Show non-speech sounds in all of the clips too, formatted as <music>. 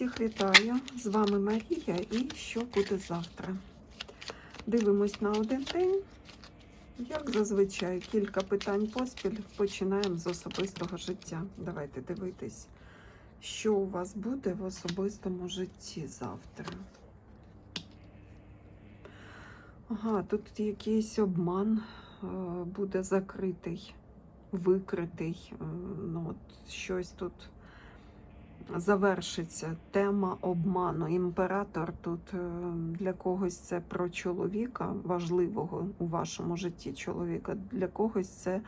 Всіх вітаю! З вами Марія і що буде завтра. Дивимось на один день. Як зазвичай, кілька питань поспіль. Починаємо з особистого життя. Давайте дивитись, що у вас буде в особистому житті завтра. Ага, тут якийсь обман е, буде закритий, викритий. Ну, от щось тут завершиться тема обману. Імператор тут е, для когось це про чоловіка, важливого у вашому житті чоловіка, для когось це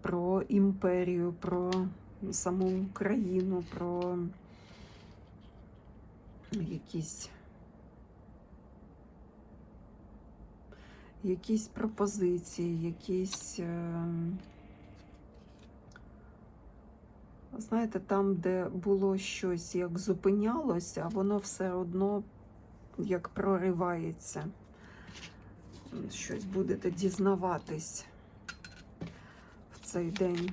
про імперію, про саму країну, про якісь. Якісь пропозиції, якісь. е, Знаєте, там, де було щось як зупинялося, воно все одно як проривається. Щось будете дізнаватись в цей день.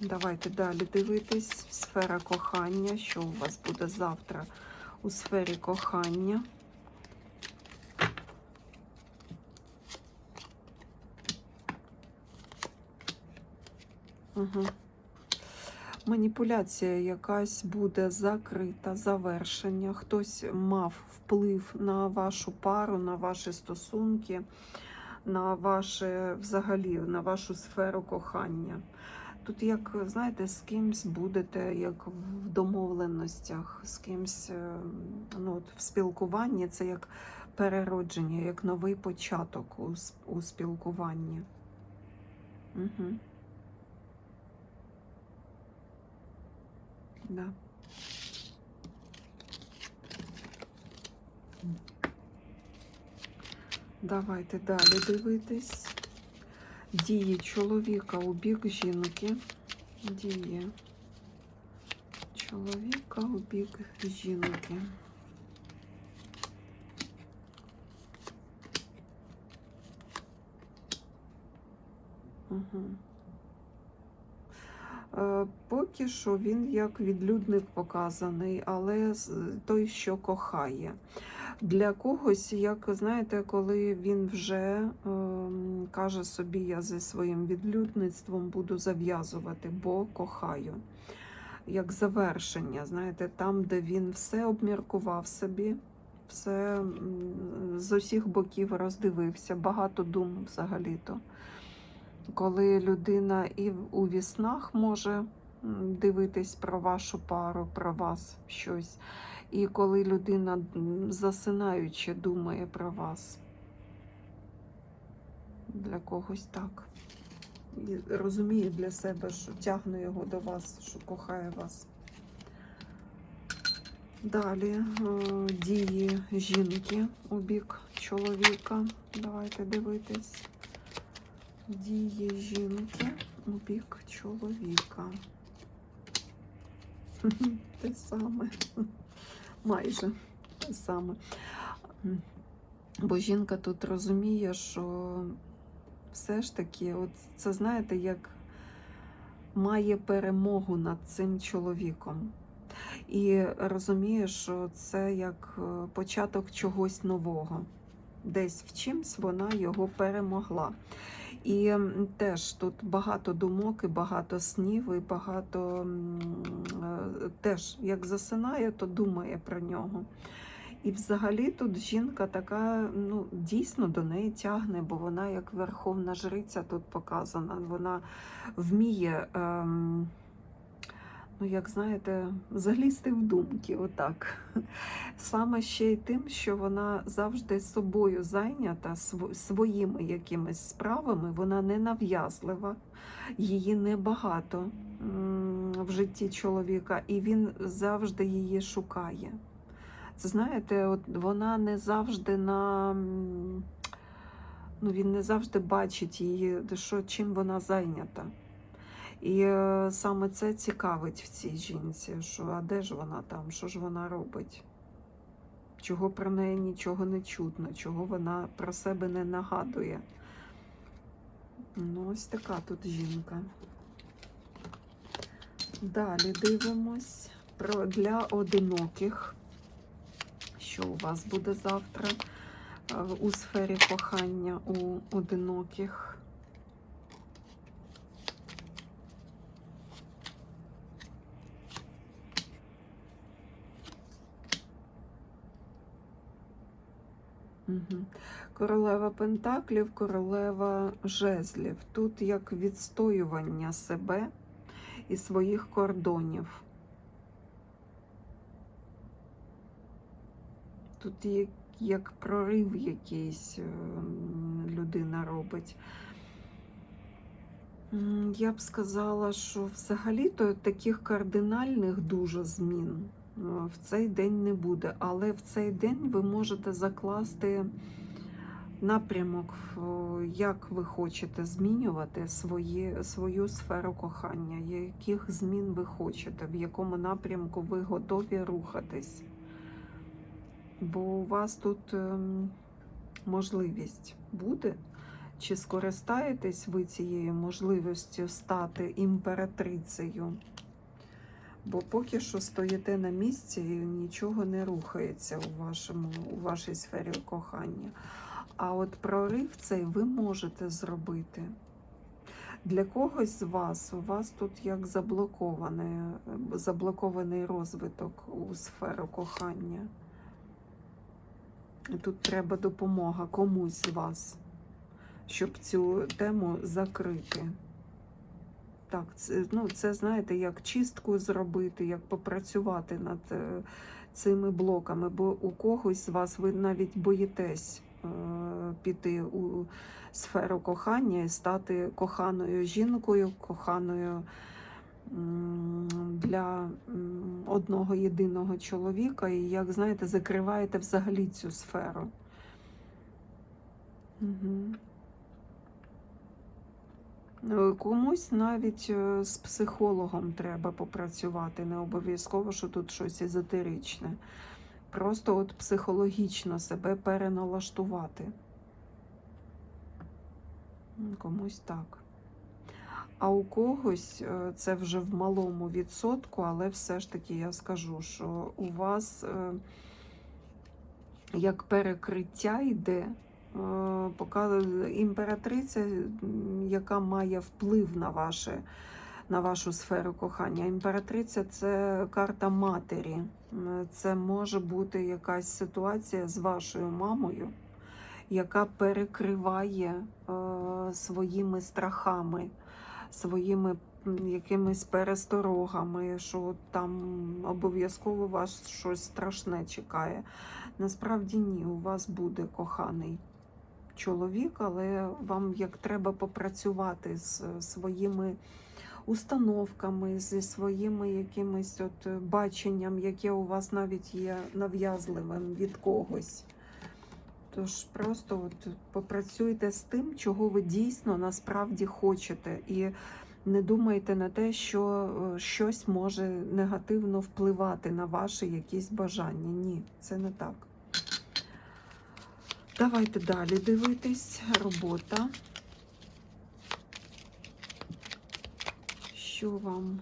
Давайте далі дивитись. Сфера кохання. Що у вас буде завтра у сфері кохання? Угу. Маніпуляція якась буде закрита, завершення. Хтось мав вплив на вашу пару, на ваші стосунки, на ваше взагалі, на вашу сферу кохання. Тут, як знаєте, з кимсь будете як в домовленостях, з кимсь е, ну, от в спілкуванні, це як переродження, як новий початок у, у спілкуванні. Угу. Да. Давайте далі дивитись. Дії чоловіка у бік жінки. Дії чоловіка у бік жінки. Угу. Е, Поки що він як відлюдник показаний, але той, що кохає. Для когось, як знаєте, коли він вже ем, каже собі, я зі своїм відлюдництвом буду зав'язувати, бо кохаю. Як завершення, знаєте, там, де він все обміркував собі, все з усіх боків роздивився, багато дум взагалі-то коли людина і у віснах може дивитись про вашу пару, про вас щось, і коли людина засинаючи думає про вас. Для когось так. І розуміє для себе, що тягне його до вас, що кохає вас. Далі е, дії жінки у бік чоловіка. Давайте дивитись. Дії жінки у бік чоловіка. <laughs> Те саме. Майже те саме. Бо жінка тут розуміє, що все ж таки, от це знаєте, як має перемогу над цим чоловіком. І розуміє, що це як е, початок чогось нового. Десь в чимсь вона його перемогла. І теж тут багато думок, і багато снів, і багато е, теж як засинає, то думає про нього. І взагалі тут жінка така, ну, дійсно до неї тягне, бо вона як верховна жриця тут показана. Вона вміє, ем, ну, як знаєте, залізти в думки, отак. Саме ще й тим, що вона завжди собою зайнята, своїми якимись справами, вона не нав'язлива, її небагато в житті чоловіка, і він завжди її шукає. Це знаєте, от вона не завжди на. Ну, він не завжди бачить її, що, чим вона зайнята. І е, саме це цікавить в цій жінці, що а де ж вона там, що ж вона робить? Чого про неї нічого не чутно, чого вона про себе не нагадує. Ну, ось така тут жінка. Далі дивимось про для одиноких. що у вас буде завтра е, у сфері кохання у одиноких. Королева Пентаклів, королева жезлів. Тут як відстоювання себе і своїх кордонів. Тут є як прорив якийсь ем, людина робить. Я б сказала, що взагалі-то таких кардинальних дуже змін е, в цей день не буде, але в цей день ви можете закласти напрямок, як ви хочете змінювати свої, свою сферу кохання, яких змін ви хочете, в якому напрямку ви готові рухатись. Бо у вас тут ем, можливість буде. Чи скористаєтесь ви цією можливістю стати імператрицею? Бо поки що стоїте на місці і нічого не рухається у, вашому, у вашій сфері кохання. А от прорив цей ви можете зробити. Для когось з вас у вас тут як заблокований, заблокований розвиток у сферу кохання. Тут треба допомога комусь з вас, щоб цю тему закрити. Так, це, ну, це знаєте, як чистку зробити, як попрацювати над е, цими блоками, бо у когось з вас ви навіть боїтесь е, піти у сферу кохання і стати коханою жінкою, коханою для одного єдиного чоловіка, і як знаєте, закриваєте взагалі цю сферу. Угу. Комусь навіть е, з психологом треба попрацювати, не обов'язково, що тут щось езотеричне. Просто от психологічно себе переналаштувати. Комусь так. А у когось е, це вже в малому відсотку, але все ж таки я скажу, що у вас е, як перекриття йде, імператриця, яка має вплив на, ваше, на вашу сферу кохання. Імператриця це карта матері. Це може бути якась ситуація з вашою мамою, яка перекриває е, своїми страхами, своїми якимись пересторогами, що там обов'язково вас щось страшне чекає. Насправді ні, у вас буде коханий чоловік, але вам як треба попрацювати з своїми установками, зі своїми якимись от баченням, яке у вас навіть є нав'язливим від когось. Тож просто от попрацюйте з тим, чого ви дійсно насправді хочете, і не думайте на те, що е, щось може негативно впливати на ваші якісь бажання. Ні, це не так. Давайте далі дивитись. Робота. Що вам,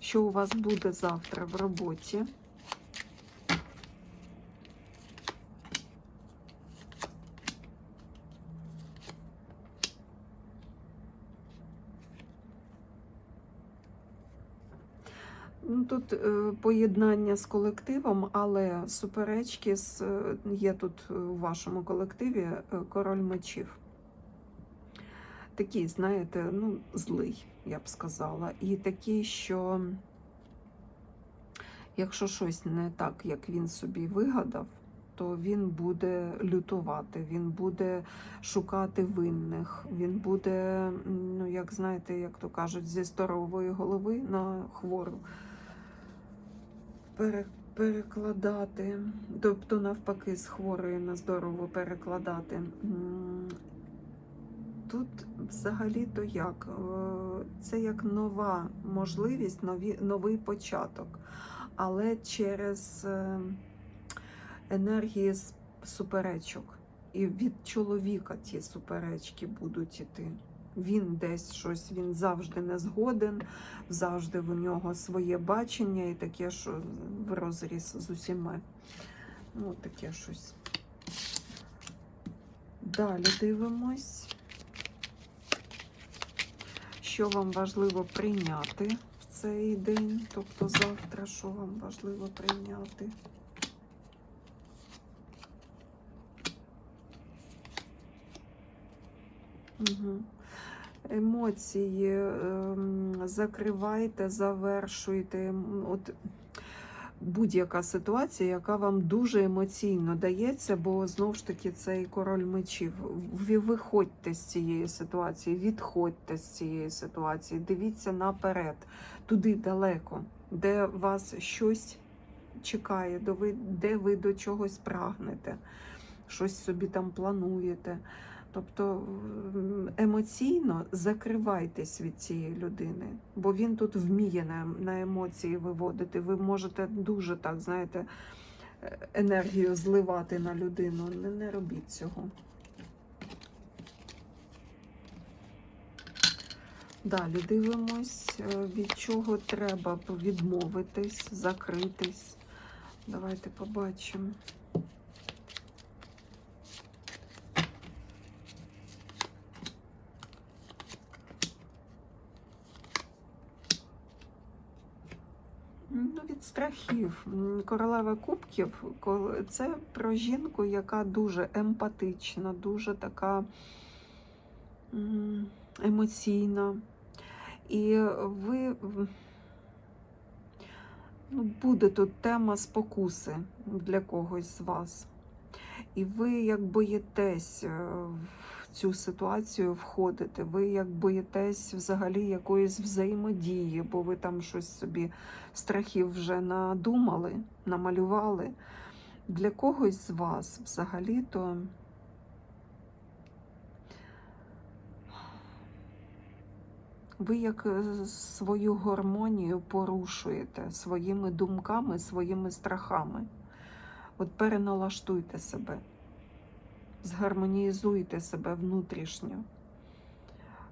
що у вас буде завтра в роботі? Ну, Тут е, поєднання з колективом, але суперечки з, е, є тут е, у вашому колективі король мечів. Такий, знаєте, ну, злий, я б сказала. І такий, що якщо щось не так, як він собі вигадав, то він буде лютувати, він буде шукати винних, він буде, ну, як знаєте, як то кажуть, зі здорової голови на хвору перекладати, тобто навпаки, з хворої на здорову перекладати. Тут взагалі-то як? Е, Це як нова можливість, нові, новий початок, але через е, енергії суперечок. І від чоловіка ті суперечки будуть іти. Він десь щось, він завжди не згоден, завжди в нього своє бачення і таке, що в розріз з усіма. Ну, таке щось. Далі дивимось. Що вам важливо прийняти в цей день, тобто завтра, що вам важливо прийняти? Угу. Емоції ем, закривайте, завершуйте. От будь-яка ситуація, яка вам дуже емоційно дається, бо знову ж таки цей король мечів. Ви виходьте з цієї ситуації, відходьте з цієї ситуації, дивіться наперед, туди далеко, де вас щось чекає, де ви до чогось прагнете, щось собі там плануєте. Тобто емоційно закривайтесь від цієї людини, бо він тут вміє на, на емоції виводити. Ви можете дуже так, знаєте, е, енергію зливати на людину. Не, не робіть цього. Далі дивимось, е, від чого треба відмовитись, закритись. Давайте побачимо. Ну, від Королева кубків це про жінку, яка дуже емпатична, дуже така емоційна. І ви ну, буде тут тема спокуси для когось з вас. І ви як боїтесь е, цю ситуацію входити, ви як боїтесь взагалі якоїсь взаємодії, бо ви там щось собі страхів вже надумали, намалювали. Для когось з вас взагалі-то ви як е, свою гармонію порушуєте своїми думками, своїми страхами. От переналаштуйте себе, згармонізуйте себе внутрішньо.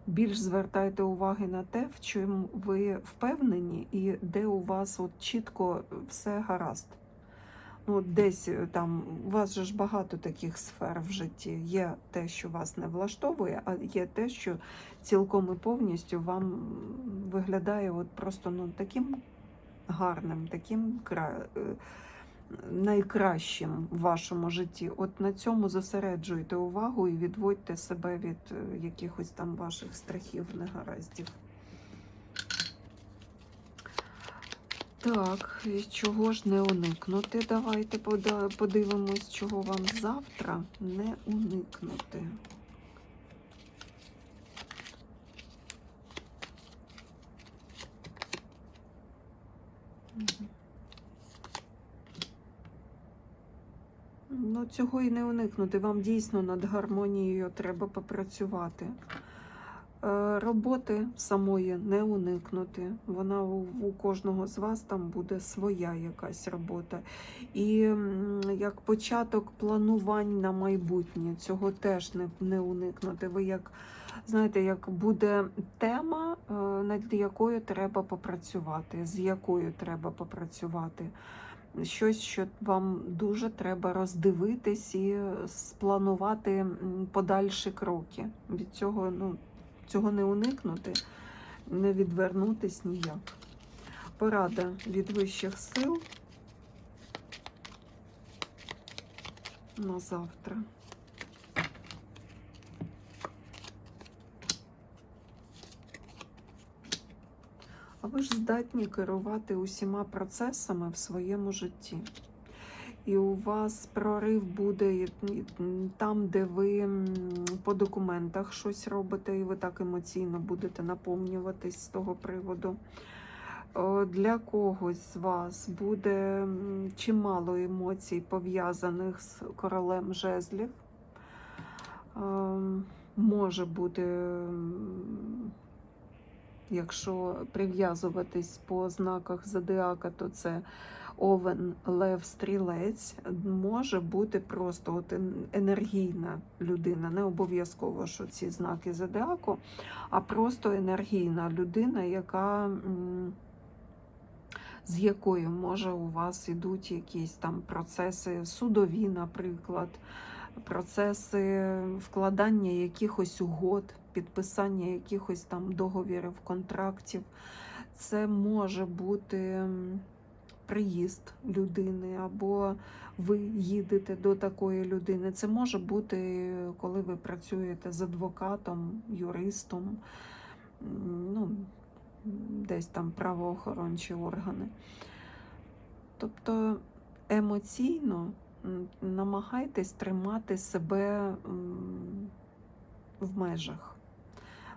Більш звертайте уваги на те, в чому ви впевнені, і де у вас от чітко все гаразд. Ну, десь е, там у вас же ж багато таких сфер в житті. Є те, що вас не влаштовує, а є те, що цілком і повністю вам виглядає от просто ну, таким гарним, таким кра... найкращим в вашому житті. От на цьому зосереджуйте увагу і відводьте себе від е, якихось там ваших страхів, негараздів. Так, і чого ж не уникнути? Давайте подивимось, чого вам завтра не уникнути. Цього і не уникнути. Вам дійсно над гармонією треба попрацювати. Е, Роботи самої не уникнути. Вона у, у кожного з вас там буде своя якась робота. І як початок планувань на майбутнє, цього теж не, не уникнути. Ви як знаєте, як буде тема, е, над якою треба попрацювати, з якою треба попрацювати. Щось, що вам дуже треба роздивитись і спланувати подальші кроки. Від цього ну, цього не уникнути, не відвернутись ніяк. Порада від вищих сил на завтра. Ви ж здатні керувати усіма процесами в своєму житті. І у вас прорив буде там, де ви по документах щось робите, і ви так емоційно будете наповнюватись з того приводу. Для когось з вас буде чимало емоцій, пов'язаних з королем жезлів. Ем, Може бути, якщо прив'язуватись по знаках зодіака, то це Овен, Лев, Стрілець може бути просто от енергійна людина. Не обов'язково, що ці знаки зодіаку, а просто енергійна людина, яка з якою може у вас ідуть якісь там процеси судові, наприклад, процеси вкладання якихось угод, підписання якихось там договірів, контрактів. Це може бути приїзд людини, або ви їдете до такої людини. Це може бути, коли ви працюєте з адвокатом, юристом, ну, десь там правоохорончі органи. Тобто емоційно намагайтесь тримати себе в межах.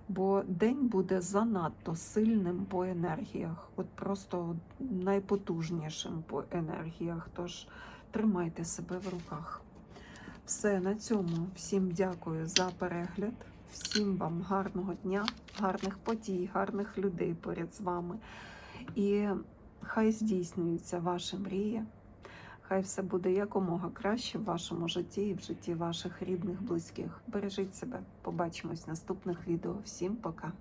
Бо день буде занадто сильним по енергіях, от просто найпотужнішим по енергіях. Тож тримайте себе в руках. Все на цьому. Всім дякую за перегляд. Всім вам гарного дня, гарних подій, гарних людей поряд з вами. І хай здійснюються ваші мрії. Хай все буде якомога краще в вашому житті і в житті ваших рідних, близьких. Бережіть себе. Побачимось в наступних відео. Всім пока.